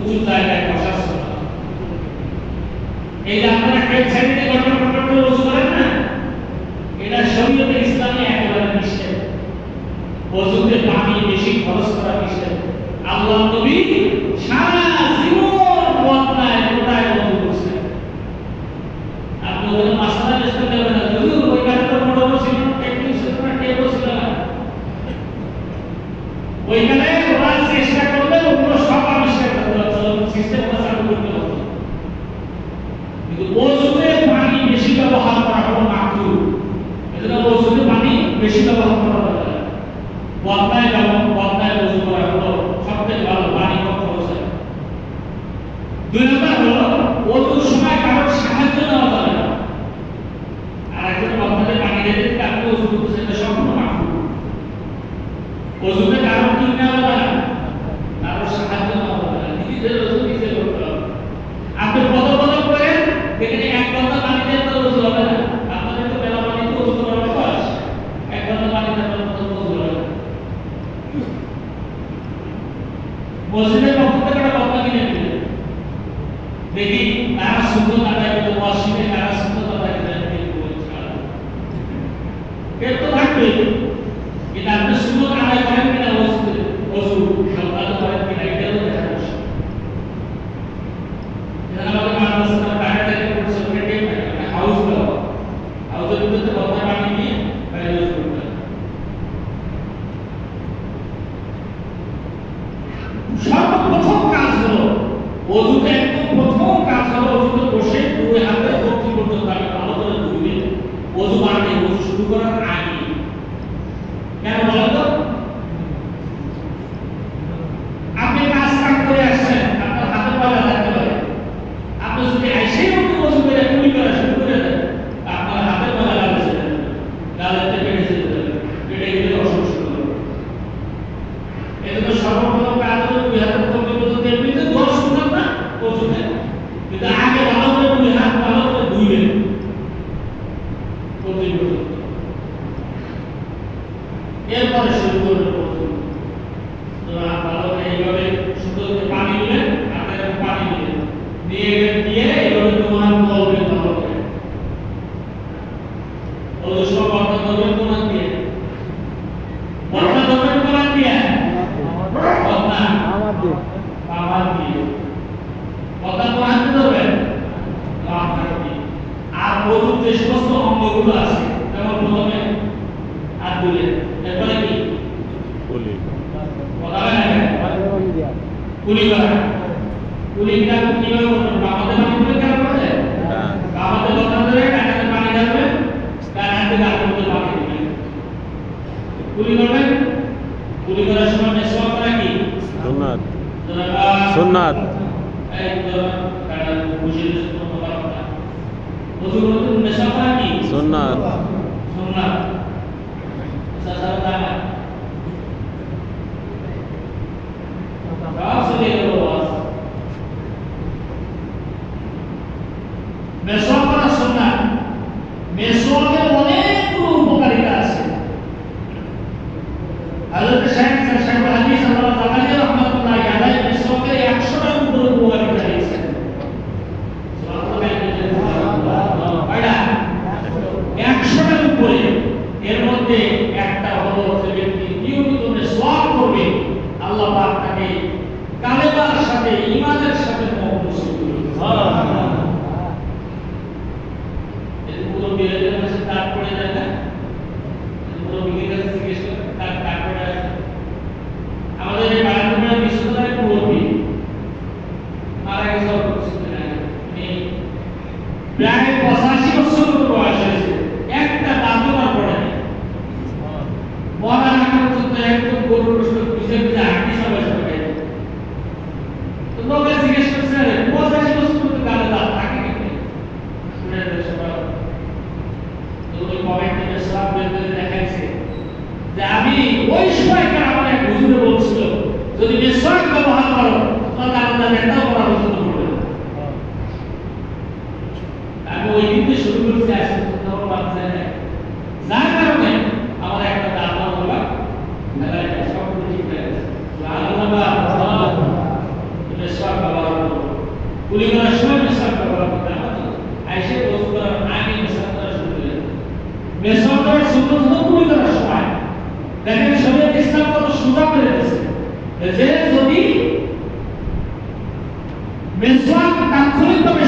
উঁচু জায়গায় সময় এই আপনারা সাইডে ঘটনা ঘটনা করে করেন না, এটা শরীয়তে ইসলামে একেবারে নিষেধ। ওযুতে পানি বেশি খরচ করা নিষেধ। আল্লাহ নবী সারা জীবন বদলায় কোটায় বন্ধ করছেন। আপনি মাসালা বেশ করতে পারবেন না। যদি ওই কাজটা মোটামুটি ছিল ওইখানে ওরা চেষ্টা করলে অন্য সব আবিষ্কার করতে পারতো সিস্টেম চালু করতে পারতো কিন্তু ওষুধে পানি বেশি ব্যবহার করা কোনো মাকরু এজন্য ওষুধে পানি বেশি ব্যবহার করা যাবে না সবথেকে ভালো দুই নম্বর হলো সময় না। আর কারোর কি নেওয়া যাবে না কারোর সাহায্য নেওয়া যাবে না নিজেদের ওষুধ নিজে করতে হবে আপনি পদ পদ করেন এখানে এক ঘণ্টা পানি দিয়ে তো ওষুধ হবে না আপনাদের তো বেলা পানি তো ওষুধ করার অভ্যাস এক ঘণ্টা পানি দিয়ে আপনার পদ পদ হবে না মসজিদের পক্ষ থেকে একটা কথা কিনে দিলেন দেখি তারা সুন্দর আদায় মসজিদে তারা আদায় করতে এর তো থাকবে কিন্তু আপনি সুন্দর আদায় করেন কিনা ওষুধ ওষুধ অজুতে একদম প্রথম কাজ হলো অজুতে বসে দুই হাতে ভক্তি পর্যন্ত আমি ভালো করে ধুইবে অজু বানাতে অজু শুরু করার আগে কেন বলো তো আপনি কাজ কাম করে আসছেন আপনার হাতে পয়লা থাকতে পারে আপনি যদি আইসেই একটু অজু করে কুলি করা শুরু করে দেন আপনার হাতে পয়লা লাগছে গালের থেকে পেটে যেতে পারে পেটে গেলে অসুখ শুরু হবে এজন্য সর্বপ্রথম কাজ হলো দুই হাতের কবজি পর্যন্ত এমনিতে দশ সুন্দর না ওষুধে কিন্তু আগে ভালো করে দুই হাত ভালো করে ধুইবেন কবজি পর্যন্ত এরপরে শুরু করবেন ওষুধ তো হাত ভালো করে এইভাবে সুন্দর করে পানি দিবেন হাতে এরকম পানি দিবেন দিয়ে এখানে দিয়ে এইভাবে তোমার বলবেন ভালো করে ওষুধ সব বন্ধ করবেন কোন দিয়ে বন্ধ করবেন কোন দিয়ে বদনা আমার দিক বাবার দিয়ে কথা তো হাতে ধরবেন বাবার দিয়ে আর ওষুধ যে সমস্ত অঙ্গগুলো আছে যেমন প্রথমে হাত দিলেন এরপরে কি কুলি। করা কুলি করা। কীভাবে করবেন? বাবাতে পানি দিলে কেন করে হ্যাঁ বাবাতে কথা ধরে ডানাতে পানি ঢালবেন ডান হাতে গাছের মধ্যে পানি দিবেন কুলি করবেন? কুলি করার সময় মেসওয়াক করা কি? সুন্নাত। সুন্নাত। সুন্নাত। সুন্নাত। হযরত শাইখ শাইখ হাদিস আল্লাহ তাআলা রাহমাতুল্লাহি আলাইহি মেসওয়াকের 100 টার উপরে উপকারিতা আছে একশোটার উপরে। এর মধ্যে একটা হলো যে ব্যক্তি নিয়মিত আল্লাহ পাক তাকে কালেমার সাথে, ঈমানের সাথে কুলি করার সময় মেসাক করা হবে আইসে বস্তু আগে মেসাক করা শুরু করে মেসাক করার সুন্নত হলো কুলি করার সময়। দেখেন শরীয়ত ইসলাম কত সুযোগ করে দিয়েছে। যে যদি মেসওয়াক তাৎক্ষণিকভাবে